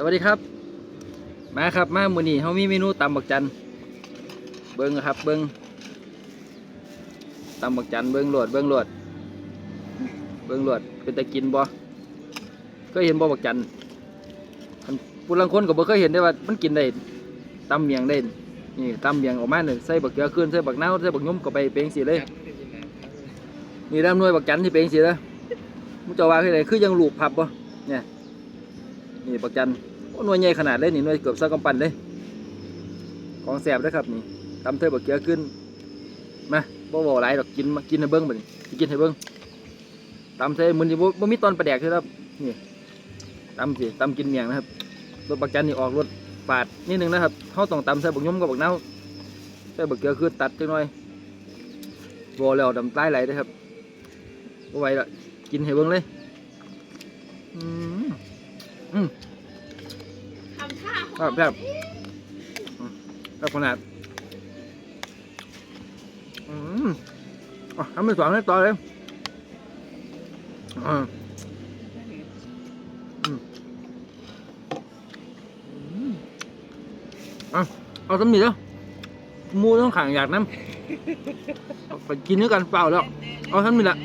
สวัสดีครับ มาครับมามือนี้เฮามีเมนูตำบักจันเบิ่งครับเบิ่งตำบักจันเบิ่งโหลดเบิ่งโหลดเบิ่งโหลดเป็นตะกินบ่เคยเห็นบ่บักจันอันผู้ลางคนก็บ่เคยเห็นได้ว่ามันกินได้ตำเมียงได้นี่ตำเมียงออกมาเนี่ยใส่บักเกลือขึ้นใส่บักเนาใส่บักยุ่มก็ไปเป็นจังซี่เลยนี่ด้ามนวยบักจันที่เป็นจังซี่เด้อมุจาว่าคือไดคือยังหลูกพับบ่เนี่ย นี่บักจันโอ้หน่วยใหญ่ขนาดเลยนี่หน่วยเกือบสักกำปั้นเลย ของแสบเด้ครับนี่ตำเทยบักเกลือขึ้นมาบ่บ่หลายดอกกินมากินให้เบิ่งบัดนี้สิกินให้เบิ่งตำเทยมื้อนี้บ่บ่มีตอนปลาแดกเลยครับนี่ตำสิตำกินเมียงนะครับรสบักจันนี่ออกรสฝาดนิดนึงนะครับเฮาต้องตำใส่บักยมกับบักนาวใส่บักเกลือขึ้นตัดจังหน่อยบ่แล้วน้ำลายไหลเด้ครับบ่ไหวละกินให้เบิ่งเลยอืม อืมทำท่าครับแบบแบบขนาดอืมอะทำไปสองให้ต่อเลยอ่าอืมอืมอะเอาสำนีแล้วหมูต้องขังอยากน้ำเอาไปกินด้วยกันเปล่าแล้ว เอาสำนีละ